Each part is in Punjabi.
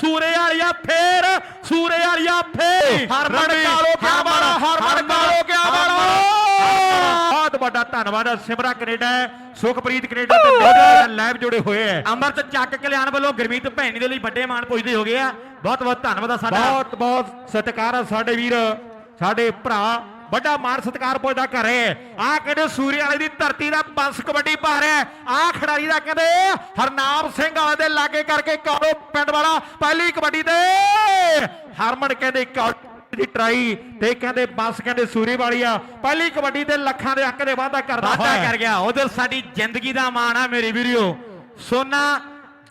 ਸੂਰੇ ਵਾਲਿਆ ਫੇਰ ਸੂਰੇ ਵਾਲਿਆ ਫੇਰ। ਹਰਮਨ ਕਾਲੋ ਕਿਆ ਬਾਣਾ, ਹਰਮਨ ਕਾਲੋ ਕਿਆ ਬਾਣਾ। ਬਹੁਤ ਵੱਡਾ ਧੰਨਵਾਦ ਸਿਮਰਾ ਕੈਨੇਡਾ ਸੁਖਪ੍ਰੀਤ ਕੈਨੇਡਾ ਤੇ ਮੇਰਾ ਲਾਈਵ ਜੁੜੇ ਹੋਏ ਹੈ। ਅਮਰਤ ਚੱਕ ਕਲਿਆਣ ਵੱਲੋਂ ਗੁਰਮੀਤ ਭੈਣੀ ਦੇ ਲਈ ਵੱਡੇ ਮਾਣ ਪੁੱਜਦੇ ਹੋ ਗਏ ਆ। ਬਹੁਤ ਬਹੁਤ ਧੰਨਵਾਦ ਆ ਸਾਡਾ। ਬਹੁਤ ਬਹੁਤ ਸਤਿਕਾਰ ਆ ਸਾਡੇ ਵੀਰ ਸਾਡੇ ਭਰਾ। ਵੱਡਾ ਮਾਣ ਸਤਿਕਾਰ ਪੁੱਜਦਾ ਕਰ ਰਹੇ ਆ ਕਹਿੰਦੇ ਸੂਰੀ ਵਾਲੇ ਦੀ ਧਰਤੀ ਦਾ ਬੰਸ ਕਬੱਡੀ ਪਾ ਰਿਹਾ ਆ ਖਿਡਾਰੀ ਦਾ ਕਹਿੰਦੇ ਹਰਨਾਮ ਸਿੰਘ ਵਾਲੇ ਦੇ ਲਾਗੇ ਕਰਕੇ ਕਾਲੋ ਪਿੰਡ ਵਾਲਾ ਪਹਿਲੀ ਕਬੱਡੀ ਤੇ। ਹਰਮਨ ਕਹਿੰਦੇ ਕਾਲੋ ਦੀ ਟਰਾਈ ਤੇ ਕਹਿੰਦੇ ਬੱਸ ਕਹਿੰਦੇ ਸੂਰੀ ਵਾਲੀ ਆ। ਪਹਿਲੀ ਕਬੱਡੀ ਤੇ ਲੱਖਾਂ ਦੇ ਅੰਕ ਦੇ ਵਾਅਦਾ ਕਰਦਾ ਵਾਅਦਾ ਕਰ ਗਿਆ। ਉਧਰ ਸਾਡੀ ਜ਼ਿੰਦਗੀ ਦਾ ਮਾਣ ਆ ਮੇਰੀ ਵੀਡੀਓ ਸੋਨਾ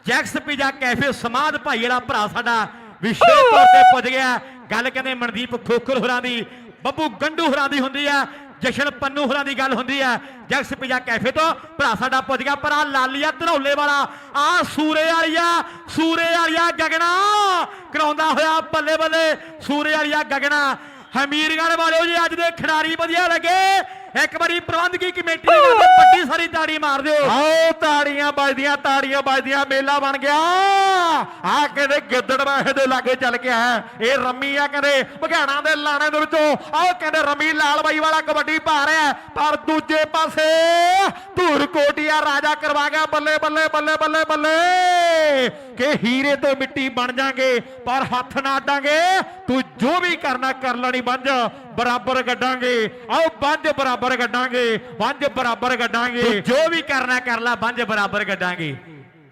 ਜੈਕਸ ਪੀਜਾ ਕੈਫੇ ਸਮਾਦ ਭਾਈ ਵਾਲਾ ਭਰਾ ਸਾਡਾ ਵਿਸ਼ੇਸ਼ ਤੌਰ ਤੇ ਪੁੱਜ ਗਿਆ। ਗੱਲ ਕਹਿੰਦੇ ਮਨਦੀਪ ਖੋਖਰ ਹੋਰਾਂ ਦੀ। ਬੱਬੂ ਗੰਡੂ ਹੋਰਾਂ ਦੀ ਹੁੰਦੀ ਹੈ ਜਸ਼ਨ ਪੰਨੂ ਹੋਰਾਂ ਦੀ ਗੱਲ ਹੁੰਦੀ ਹੈ ਜੈਕਸ ਪੀਜਾ ਕੈਫੇ ਤੋਂ, ਭਰਾ ਸਾਡਾ ਪੁੱਜ ਗਿਆ ਪਰ ਆ ਲਾਲੀਆ ਧਨੌਲੇ ਵਾਲਾ। ਆ ਸੂਰੇ ਵਾਲੀਆ ਸੂਰੇ ਵਾਲੀਆ ਗਗਨਾ। ਕਰਾਉਂਦਾ ਹੋਇਆ ਬੱਲੇ ਬੱਲੇ, ਸੂਰੇ ਵਾਲੀਆ ਗਗਨਾ। ਹਮੀਰਗੜ੍ਹ ਵਾਲਿਓ ਜੀ, ਅੱਜ ਦੇ ਖਿਡਾਰੀ ਵਧੀਆ ਲੱਗੇ। ਇੱਕ ਵਾਰੀ ਪ੍ਰਬੰਧਕੀ ਕਮੇਟੀ ਦੇ ਨਾਲ ਵੱਡੀ ਸਾਰੀ ਤਾੜੀ ਮਾਰ ਦਿਓ। ਆਓ, ਤਾੜੀਆਂ ਵੱਜਦੀਆਂ ਤਾੜੀਆਂ ਵੱਜਦੀਆਂ, ਮੇਲਾ ਬਣ ਗਿਆ। ਆ ਕਹਿੰਦੇ ਗਿੱਦੜ ਵਾਹੇ ਦੇ ਲਾਗੇ ਚੱਲ ਕੇ ਆਇਆ। ਇਹ ਰੰਮੀ ਆ ਕਹਿੰਦੇ ਬਘਿਆਣਾ ਦੇ ਲਾਣੇ ਦੇ ਵਿੱਚੋਂ। ਆਓ ਕਹਿੰਦੇ ਰੰਮੀ ਲਾਲ ਬਾਈ ਵਾਲਾ ਕਬੱਡੀ ਪਾ ਰਿਹਾ ਹੈ। ਪਰ ਦੂਜੇ ਪਾਸੇ ਧੂਰ ਕੋਟੀਆ ਰਾਜਾ ਕਰਵਾ ਗਿਆ ਬੱਲੇ ਬੱਲੇ ਬੱਲੇ ਬੱਲੇ ਬੱਲੇ। ਕਿ ਹੀਰੇ ਤੋਂ ਮਿੱਟੀ ਬਣ ਜਾਗੇ ਪਰ ਹੱਥ ਨਾ ਅੱਡਾਂਗੇ। ਤੂੰ ਜੋ ਵੀ ਕਰਨਾ ਕਰ ਲੈਣੀ ਬੰਜ ਬਰਾਬਰ ਗੱਡਾਂਗੇ। ਆਓ ਬੰਜ ਬਰਾਬਰ ਗੱਡਾਂਗੇ ਬੰਜ ਬਰਾਬਰ ਗੱਡਾਂਗੇ। ਤੂੰ ਜੋ ਵੀ ਕਰਨਾ ਕਰ ਲੈ ਬੰਜ ਬਰਾਬਰ ਗੱਡਾਂਗੇ।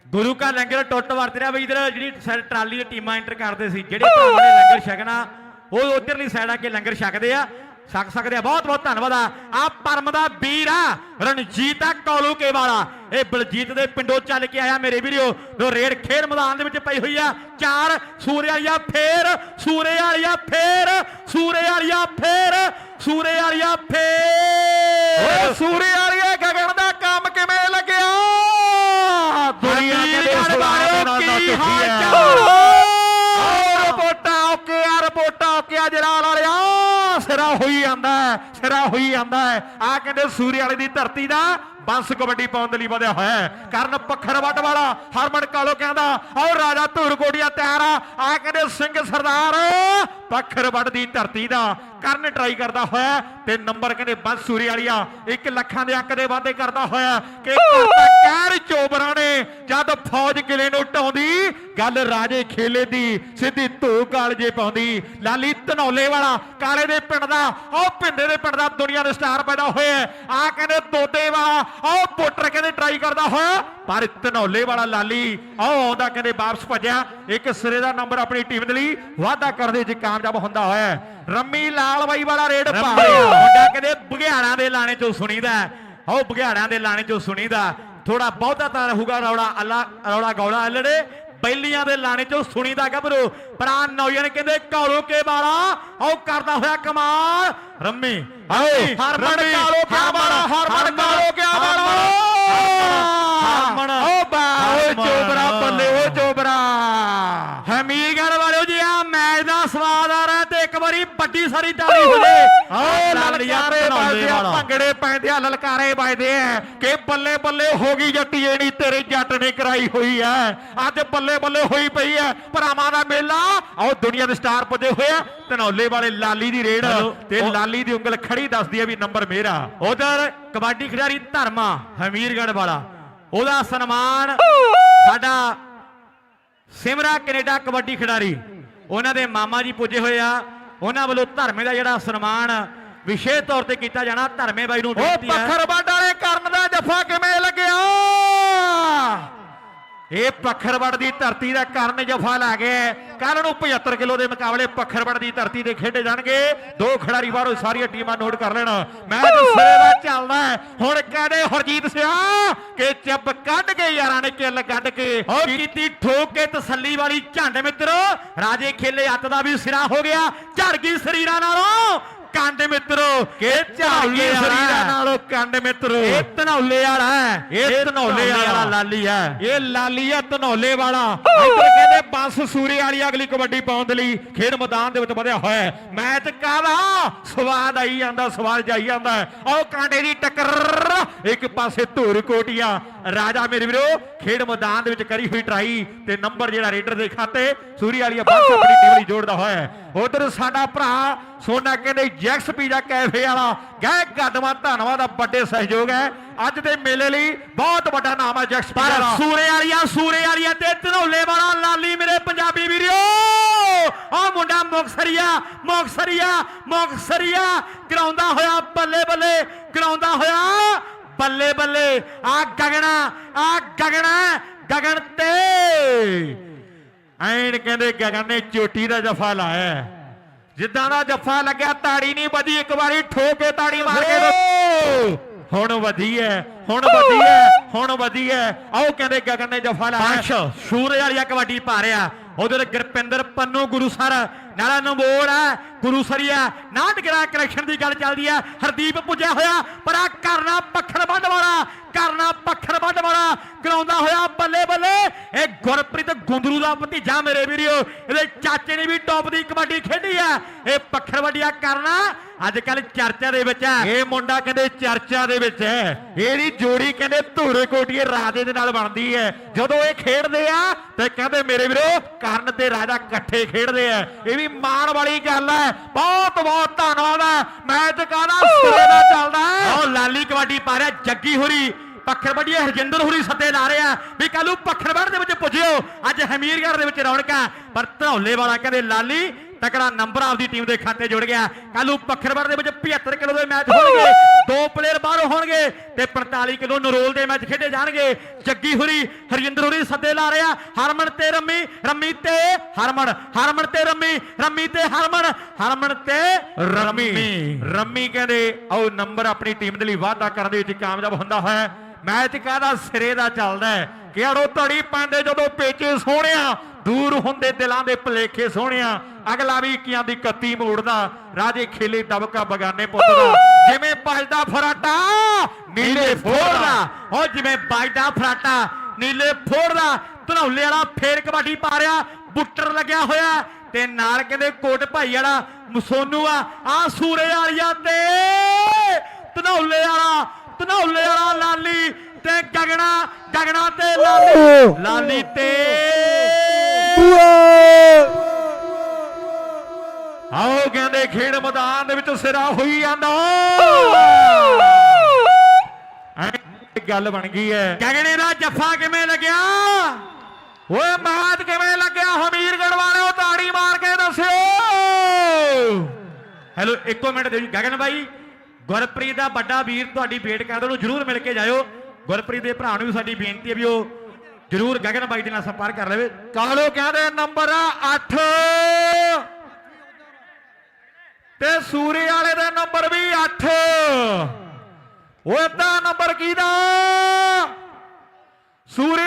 ਗੁਰੂ ਕਾ ਲੰਗਰ ਟੁੱਟ ਵਰਤ ਰਿਹਾ ਬਈ ਇਧਰ ਜਿਹੜੀ ਟਰਾਲੀ ਦੀ ਟੀਮਾਂ ਐਂਟਰ ਕਰਦੇ ਸੀ ਜਿਹੜੇ ਭਰਾਵਾਂ ਨੇ ਲੰਗਰ ਛਕਣਾ ਉਹ ਉਧਰਲੀ ਸਾਈਡ ਆ ਕੇ ਲੰਗਰ ਛਕਦੇ ਆ। ਛਕ ਸਕਦੇ ਆ ਬਹੁਤ ਬਹੁਤ ਧੰਨਵਾਦ ਆ। ਆ ਪਰਮ ਦਾ ਵੀਰ ਆ, ਰਣਜੀਤ ਆ, ਕੌਲੂ ਕੇ ਵਾਲਾ। ਇਹ ਬਲਜੀਤ ਦੇ ਪਿੰਡੋਂ ਚੱਲ ਕੇ ਆਇਆ ਮੇਰੇ ਵੀਰੋ। ਜੋ ਰੇਡ ਖੇਡ ਮੈਦਾਨ ਦੇ ਵਿੱਚ ਪਈ ਹੋਈ ਆ, ਚਾਰ ਸੂਰੇ ਵਾਲੀਆ ਫੇਰ, ਸੂਰੇ ਵਾਲੀਆ ਫੇਰ, ਸੂਰੇ ਵਾਲੀਆ ਫੇਰ, ਸੂਰੇ ਵਾਲੀਆ ਫੇਰ। ਓਏ ਸੂਰੇ ਵਾਲੀਆ ਗਗਨ ਦਾ ਕੰਮ ਕਿਵੇਂ ਲੱਗਿਆ ਦੁਨੀਆ ਕਹਿੰਦੇ ਸੁਣਾ ਦੇ ਨਾਲ ਕੀ ਹਾਲ ਚਾਲ ਰਿਪੋਰਟਾਂ ਓਕੇ ਆ ਰਿਪੋਰਟਾਂ ਓਕੇ ਆ ਜਲਾਲ ਵਾਲਿਆ ਸਿਰਾ ਹੋਈ ਜਾਂਦਾ ਹੈ, ਸਿਰਾ ਹੋਈ ਜਾਂਦਾ ਹੈ। ਆ ਕਹਿੰਦੇ ਸੂਰੀ ਵਾਲੇ ਦੀ ਧਰਤੀ ਦਾ ਬੰਸ ਕਬੱਡੀ ਪਾਉਣ ਦੇ ਲਈ ਵਧਿਆ ਹੋਇਆ ਹੈ। ਕਰਨ ਪੱਖਰ ਵੱਟ ਵਾਲਾ ਹਰਮਨ ਕਾਲੋ ਕਹਿੰਦਾ ਆਓ ਰਾਜਾ ਧੂਰ ਕੋੜੀਆ ਤਿਆਰ ਆ। ਆ ਕਹਿੰਦੇ ਸਿੰਘ ਸਰਦਾਰ ਪੱਖਰ ਵੱਟ ਦੀ ਧਰਤੀ ਦਾ ਕਰਨ ਟਰਾਈ ਕਰਦਾ ਹੋਇਆ ਤੇ ਨੰਬਰ ਕਹਿੰਦੇ ਬੰਸ ਸੂਰੀ ਵਾਲੀਆ 1 ਲੱਖਾਂ ਦੇ ਅੰਕ ਦੇ ਵਾਅਦੇ ਕਰਦਾ ਹੋਇਆ ਕਿ ਕਰਤਾ ਕਹਿਰ ਚੋਬਰਾਂ ਨੇ ਜਦ ਫੌਜ ਕਿਲੇ ਨੂੰ ਢਾਉਂਦੀ ਗੱਲ ਰਾਜੇ ਖੇਲੇ ਦੀ ਸਿੱਧੀ ਧੂ ਕਾਲਜੇ ਪਾਉਂਦੀ। ਲਾਲੀ ਧਨੌਲੇ ਵਾਲਾ ਕਾਲੇ ਦੇ ਪਿੰਡ ਦਾ ਉਹ ਪਿੰਡੇ ਦੇ ਪਿੰਡ ਦਾ ਦੁਨੀਆ ਦੇ ਸਟਾਰ ਪੈਦਾ ਹੋਇਆ ਆ ਕਹਿੰਦੇ ਤੋਤੇ ਵਾਲਾ ਉਹ ਪੋਟਰ ਕਹਿੰਦੇ ਟਰਾਈ ਕਰਦਾ ਹੋਇਆ ਪਰ ਧਨੌਲੇ ਵਾਲਾ ਲਾਲੀ ਆਹ ਆਉਂਦਾ ਕਹਿੰਦੇ ਵਾਪਸ ਭੱਜਿਆ। ਇੱਕ ਸਿਰੇ ਦਾ ਨੰਬਰ ਆਪਣੀ ਟੀਮ ਦੇ ਲਈ ਵਾਅਦਾ ਕਰਦੇ ਚ ਕਾਮਯਾਬ ਹੁੰਦਾ ਹੋਇਆ ਰੰਮੀ ਲਾਲ ਬਾਈ ਵਾਲਾ ਰੇਡ ਪਾ ਰਿਹਾ ਮੁੰਡਾ ਕਹਿੰਦੇ ਬੁਘਿਆੜਾਂ ਦੇ ਲਾਣੇ ਚੋਂ ਸੁਣੀਦਾ ਉਹ ਬੁਘਿਆੜਾਂ ਦੇ ਲਾਣੇ ਚੋਂ ਸੁਣੀਦਾ ਥੋੜਾ ਬਹੁਤਾ ਤਾਂ ਰਹੂਗਾ ਰੌਲਾ ਅੱਲਾ ਰੌਲਾ ਗੌਲਾ ਅਲੜੇ। ਬੈਲੀਆਂ ਦੇ ਲਾਣੇ ਚੋਂ ਸੁਣੀਦਾ ਗੱਭਰੂ। ਪਰ ਆ ਨੌਜਵਾਨ ਕਹਿੰਦੇ ਕੌਲੋ ਕੇ ਵਾਲਾ ਉਹ ਕਰਦਾ ਹੋਇਆ ਕਮਾਲ। ਰੰਮੀ ਆਓ ਹਰਮਨ ਕਾਲੋ ਕਿਆ ਬਾਣਾ, ਹਰਮਨ ਕਾਲੋ ਕਿਆ ਬਾਣਾ। ਹਰਮਨ ਓ ਬਾ ਓ ਚੋਬਰਾ ਬੱਲੇ ਓ ਚੋਬਰਾ ਹਮੀਰਗੜ ਵਾਲਿਓ ਜੀ ਆ ਮੈਚ ਦਾ ਸਵਾਦ ਆ ਰਿਹਾ ਤੇ ਇੱਕ ਵੱਡੀ ਸਾਰੀ ਤਾੜੀ ਹੋ ਜੇ ਆਓ ਲਲਕਾਰੇ ਵੱਜਦੇ ਆ ਭੰਗੜੇ ਪੈਂਦੇ ਆ ਲਲਕਾਰੇ ਵੱਜਦੇ ਆ। ਕਿ ਬੱਲੇ ਬੱਲੇ ਹੋ ਗਈ ਜੱਟੀ ਜਿਹੜੀ ਤੇਰੇ ਜੱਟ ਨੇ ਕਰਾਈ ਹੋਈ ਐ। ਅੱਜ ਬੱਲੇ ਬੱਲੇ ਹੋਈ ਪਈ ਐ। ਭਰਾਵਾਂ ਦਾ ਮੇਲਾ। ਆਓ ਦੁਨੀਆ ਦੇ ਸਟਾਰ ਪੁੱਜੇ ਹੋਏ ਆ। ਧਨੌਲੇ ਵਾਲੇ ਲਾਲੀ ਦੀ ਰੇਡ ਤੇ ਲਾਲੀ ਦੀ ਉਂਗਲ ਖੜੀ ਦੱਸਦੀ ਐ ਵੀ ਨੰਬਰ ਮੇਰਾ। ਉਧਰ ਕਬੱਡੀ ਖਿਡਾਰੀ ਧਰਮਾ ਹਮੀਰਗੜ ਵਾਲਾ। ਉਹਦਾ ਸਨਮਾਨ ਸਾਡਾ ਸਿਮਰਾ ਕੈਨੇਡਾ ਕਬੱਡੀ ਖਿਡਾਰੀ। ਉਹਨਾਂ ਦੇ ਮਾਮਾ ਜੀ ਪੁੱਜੇ ਹੋਏ ਆ। ਉਹਨਾਂ ਵੱਲੋਂ ਧਰਮੇ ਦਾ ਜਿਹੜਾ ਸਨਮਾਨ ਵਿਸ਼ੇਸ਼ ਤੌਰ ਤੇ ਕੀਤਾ ਜਾਣਾ ਧਰਮੇ ਬਾਈ ਨੂੰ ਉਹ ਬੇਨਤੀ ਹੈ। ਵਾਲੇ ਕਰਨ ਦਾ ਜੱਫਾ ਕਿਵੇਂ ਲੱਗਿਆ ਇਹ ਪੱਖਰਵੜ ਦੀ ਧਰਤੀ ਦਾ ਕਰਨ ਜਫਾ ਲਾ ਗਿਆ ਕੱਲ ਨੂੰ 75 ਕਿਲੋ ਦੇ ਮੁਕਾਬਲੇ ਪੱਖਰਵੜ ਦੀ ਧਰਤੀ ਤੇ ਖੇਡੇ ਜਾਣਗੇ। ਦੋ ਖਿਡਾਰੀ ਬਾਹਰੋਂ ਸਾਰੀਆਂ ਟੀਮਾਂ ਨੋਟ ਕਰ ਲੈਣ। ਮੈਚ ਸਿਰੇ ਦਾ ਚੱਲਦਾ ਹੈ। ਹੁਣ ਕਹਿੰਦੇ ਹਰਜੀਤ ਸਿਆ ਕਿ ਚੱਬ ਕੱਢ ਕੇ ਯਾਰਾਂ ਨੇ ਕਿੱਲ ਕੱਢ ਕੇ। ਉਹ ਕੀਤੀ ਠੋਕ ਕੇ ਤਸੱਲੀ ਵਾਲੀ ਝੰਡ ਮਿੱਤਰੋ। ਰਾਜੇ ਖੇਲੇ ਹੱਥ ਦਾ ਵੀ ਸਿਰਾ ਹੋ ਗਿਆ। ਝੜ ਗਈ ਸਰੀਰਾਂ ਨਾਲੋਂ। ਕੰਡ ਮਿੱਤਰੋ ਕਿ ਝਾੜੀ ਸਰੀਰਾਂ ਨਾਲੋਂ ਕੰਡ ਮਿੱਤਰੋ। ਇਹ ਧਨੌਲੇ ਵਾਲਾ ਹੈ। ਇਹ ਧਨੌਲੇ ਵਾਲਾ ਲਾਲੀ ਹੈ। ਇਹ ਲਾਲੀ ਆ ਧਨੌਲੇ ਵਾਲਾ। ਇੱਧਰ ਕਹਿੰਦੇ ਬੰਸ ਸੂਰੇ ਵਾਲੀ ਅਗਲੀ ਕਬੱਡੀ ਪਾਉਣ ਦੇ ਲਈ ਖੇਡ ਮੈਦਾਨ ਦੇ ਵਿੱਚ ਵਧਿਆ ਹੋਇਆ ਹੈ। ਮੈਚ ਕਾਹਦਾ ਸਵਾਦ ਆਈ ਜਾਂਦਾ ਸਵਾਦ ਜਾਈ ਜਾਂਦਾ ਹੈ। ਆਓ ਕਾਂਡੇ ਦੀ ਟੱਕਰ ਇੱਕ ਪਾਸੇ ਧੂਰ ਕੋਟੀਆਂ ਰਾਜਾ ਮੇਰੇ ਵੀਰੋ ਖੇਡ ਮੈਦਾਨ ਦੇ ਵਿੱਚ ਕਰੀ ਹੋਈ ਟਰਾਈ ਤੇ ਨੰਬਰ ਜਿਹੜਾ ਰੇਡਰ ਦੇ ਖਾਤੇ ਸੂਰੀ ਵਾਲੀ ਬੰਸ ਆਪਣੀ ਟੀਮ ਲਈ ਜੋੜਦਾ ਹੋਇਆ ਉਧਰ ਸਾਡਾ ਭਰਾ ਸੋਨਾ ਕਹਿੰਦੇ ਜੈਕਸ ਪੀਜ਼ਾ ਕੈਫੇ ਵਾਲਾ ਗਹਿ ਗੱਡਵਾ ਧੰਨਵਾਦ ਦਾ ਵੱਡੇ ਸਹਿਯੋਗ ਹੈ। ਅੱਜ ਦੇ ਮੇਲੇ ਲਈ ਬਹੁਤ ਵੱਡਾ ਨਾਮ ਹੈ ਜੈਕਸ ਪੀਜ਼ਾ ਦਾ। ਸੂਰੇ ਵਾਲੀਆਂ ਸੂਰੇ ਵਾਲੀਆਂ ਤੇ ਧਨੌਲੇ ਵਾਲਾ ਲਾਲੀ ਮੇਰੇ ਪੰਜਾਬੀ ਵੀਰਿਓ ਆ ਮੁੰਡਾ ਮੁਕਸਰੀਆ ਮੁਕਸਰੀਆ ਮੁਕਸਰੀਆ। ਕਰਾਉਂਦਾ ਹੋਇਆ ਬੱਲੇ ਬੱਲੇ ਕਰਾਉਂਦਾ ਹੋਇਆ ਬੱਲੇ ਬੱਲੇ ਆ ਗਗਣਾ ਆ ਗਗਣਾ ਗਗਨ ਤੇ। ਐਨ ਕਹਿੰਦੇ ਗਗਨ ਨੇ ਚੋਟੀ ਦਾ ਜਫਾ ਲਾਇਆ। ਜਿੱਦਾਂ ਦਾ ਜਫਾ ਲੱਗਿਆ ਤਾੜੀ ਨਹੀਂ ਵੱਜੀ ਇੱਕ ਵਾਰੀ ਠੋਕ ਕੇ ਤਾੜੀ ਮਾਰ ਕੇ ਹੁਣ ਵਧੀ ਹੈ ਹੁਣ ਵਧੀ ਹੈ ਹੁਣ ਵਧੀ ਹੈ ਆਓ ਕਹਿੰਦੇ ਗਗਨ ਨੇ ਜਫਾ ਲਾਇਆ। ਪੰਜ ਸੂਰੇ ਵਾਲੀਆਂ ਕਬੱਡੀ ਪਾ ਰਿਹਾ। ਉਧਰ ਗੁਰਪਿੰਦਰ ਪੰਨੂ ਗੁਰੂ ਸਰ ਨਾਲਾ ਨਮੋੜ ਹੈ ਗੁਰੂ ਸਰੀਆ ਨਾਟ ਗਰਾ ਕਨੈਕਸ਼ਨ ਦੀ ਗੱਲ ਚੱਲਦੀ ਹੈ ਹਰਦੀਪ ਪੁੱਜਿਆ ਹੋਇਆ, ਪਰ ਆ ਕਰਨਾ ਪੱਖੜ ਵੱਢ ਵਾਲਾ, ਕਰਨਾ ਪੱਖੜ ਵੱਢ ਵਾਲਾ ਕਰਾਉਂਦਾ ਹੋਇਆ ਬੱਲੇ ਬੱਲੇ। ਇਹ ਗੁਰਪ੍ਰੀਤ ਗੁੰਦਰੂ ਦਾ ਭਤੀਜਾ ਮੇਰੇ ਵੀਰਿਓ। ਇਹਦੇ ਚਾਚੇ ਨੇ ਵੀ ਟੌਪ ਦੀ ਕਬੱਡੀ ਖੇਡੀ ਹੈ ਇਹ ਪੱਖੜ ਵੱਡਿਆ ਕਰਨਾ ਅੱਜ ਕੱਲ ਚਰਚਾ ਦੇ ਵਿੱਚ ਹੈ ਇਹ ਮੁੰਡਾ ਕਹਿੰਦੇ ਚਰਚਾ ਦੇ ਵਿੱਚ ਹੈ। ਇਹਦੀ ਜੋੜੀ ਕਹਿੰਦੇ ਧੂਰੇ ਕੋਟੀਏ ਰਾਜੇ ਦੇ ਨਾਲ ਬਣਦੀ ਹੈ। ਜਦੋਂ ਇਹ ਖੇਡਦੇ ਆ ਤੇ ਕਹਿੰਦੇ ਮੇਰੇ ਵੀਰੋ ਕਰਨ ਤੇ ਰਾਜਾ ਇਕੱਠੇ ਖੇਡਦੇ ਆ। ਇਹ ਵੀ ਮਾਣ ਵਾਲੀ ਗੱਲ ਹੈ। ਬਹੁਤ ਬਹੁਤ ਧੰਨਵਾਦ ਹੈ। ਮੈਚ ਕਾਹਦਾ ਸਿਰੇ ਦਾ ਚੱਲਦਾ ਹੈ। ਆਹ ਲਾਲੀ ਕਬੱਡੀ ਪਾ ਰਿਹਾ ਜੱਗੀ ਹੋਰੀ। ਪੱਖਰ ਵੱਡੀਏ ਹਰਜਿੰਦਰ ਹੋਰੀ ਸੱਦੇ ਲਾ ਰਹੇ। ਵੀ ਕੱਲੂ ਪੱਖਰਵੜ ਦੇ ਵਿੱਚ ਪੁੱਜਿਓ। ਅੱਜ ਹਮੀਰਗੜ੍ਹ ਦੇ ਵਿੱਚ ਰੌਣਕਾਂ ਪਰ ਧੌਲੇ ਵਾਲਾ ਕਹਿੰਦੇ ਲਾਲੀ ਤਕੜਾ ਨੰਬਰ ਆਪਦੀ ਟੀਮ ਦੇ ਖਾਤੇ ਜੁੜ ਗਿਆ। ਕੱਲੂ ਪੱਖਰਵੜ ਦੇ ਵਿੱਚ 75 ਕਿਲੋ ਦੇ ਮੈਚ ਹੋਣਗੇ। ਦੋ ਪਲੇਅਰ ਬਾਹਰੋਂ ਹੋਣਗੇ ਤੇ 45 ਕਿਲੋ ਨਰੋਲ ਦੇ ਮੈਚ ਖੇਡੇ ਜਾਣਗੇ। ਜੱਗੀ ਹੋਰੀ ਹਰਜਿੰਦਰ ਹੋਰੀ ਸੱਦੇ ਲਾ ਰਿਹਾ। ਹਰਮਨ ਤੇ ਰੰਮੀ ਰੰਮੀ ਤੇ ਹਰਮਨ। ਹਰਮਨ ਤੇ ਰੰਮੀ ਰੰਮੀ ਤੇ ਹਰਮਨ। ਹਰਮਨ ਤੇ ਰੰਮੀ। ਰੰਮੀ ਕਹਿੰਦੇ ਆਓ ਨੰਬਰ ਆਪਣੀ ਟੀਮ ਦੇ ਲਈ ਵਾਅਦਾ ਕਰਨ ਦੇ ਵਿੱਚ ਕਾਮਯਾਬ ਹੁੰਦਾ ਹੈ। ਮੈਚ ਕਾਹਦਾ ਸਿਰੇ ਦਾ ਚੱਲਦਾ ਹੈ? ਕਿਹੜੋ ਧੜੀ ਪਾਉਂਦੇ ਜਦੋਂ ਪੇਚੇ ਸੋਹਣਿਆ ਦੂਰ ਹੁੰਦੇ ਦਿਲਾਂ ਦੇ ਭਲੇਖੇ ਸੋਹਣਿਆ ਅਗਲਾ ਵੀ ਇੱਕੀਆਂ ਦੀ ਕੱਤੀ ਮੋੜਦਾ। ਰਾਜੇ ਖੇਲੇ ਦਬਕਾ ਬਗਾਨੇ ਪੁੱਤ ਦਾ। ਜਿਵੇਂ ਭਜਦਾ ਫਰਾਟਾ ਨੀਲੇ ਫੋੜਦਾ। ਉਹ ਜਿਵੇਂ ਵੱਜਦਾ ਫਰਾਟਾ ਨੀਲੇ ਫੋੜਦਾ ਧਨੌਲੇ ਵਾਲਾ ਫੇਰ ਕਬੱਡੀ ਪਾ ਰਿਹਾ। ਬੁੱਟਰ ਲੱਗਿਆ ਹੋਇਆ। ਤੇ ਨਾਲ ਕਹਿੰਦੇ ਕੋਟ ਭਾਈ ਵਾਲਾ ਮਸੋਨੂ ਆ। ਆ ਸੂਰੇ ਵਾਲੀਆ ਤੇ ਧਨੌਲੇ ਵਾਲਾ ਧਨੌਲੇ ਵਾਲਾ ਲਾਲੀ ਤੇ ਗਗਣਾ ਗਗਣਾ ਤੇ ਲਾਲੀ। ਲਾਲੀ ਤੇ। ਆਓ ਕਹਿੰਦੇ ਖੇਡ ਮੈਦਾਨ ਦੇ ਵਿੱਚ ਸਿਰਾ ਹੋਈ ਜਾਂਦਾ। ਐਂ ਗੱਲ ਬਣ ਗਈ ਹੈ। ਗਗਣੇ ਦਾ ਜੱਫਾ ਕਿਵੇਂ ਲੱਗਿਆ? ਓਏ ਮਾਤ ਕਿਵੇਂ ਲੱਗਿਆ? ਹਮੀਰਗੜ ਵਾਲਿਓ ਤਾੜੀ ਮਾਰ ਕੇ ਦੱਸਿਓ। ਹੈਲੋ ਇੱਕੋ ਮਿੰਟ ਜੀ ਗਗਨ ਬਾਈ ਗੁਰਪ੍ਰੀਤ ਦਾ ਵੱਡਾ ਵੀਰ ਤੁਹਾਡੀ ਵੇਟ ਕਰਦਾ ਉਹਨੂੰ ਜਰੂਰ ਮਿਲ ਕੇ ਜਾਇਓ। ਗੁਰਪ੍ਰੀਤ ਦੇ ਭਰਾ ਨੂੰ ਵੀ ਸਾਡੀ ਬੇਨਤੀ ਹੈ ਵੀ ਉਹ ਜਰੂਰ ਗਗਨ ਬਾਈ ਦੇ ਨਾਲ ਸੰਪਰਕ ਕਰ ਲਵੇ। ਕਾਲੋ ਕਹਿੰਦੇ ਨੰਬਰ 8 ਤੇ ਸੂਰੇ ਵਾਲੇ ਦਾ ਨੰਬਰ ਵੀ 8 ਓਏ ਦਾ ਨੰਬਰ ਕਿਹਦਾ ਸੂਰੇ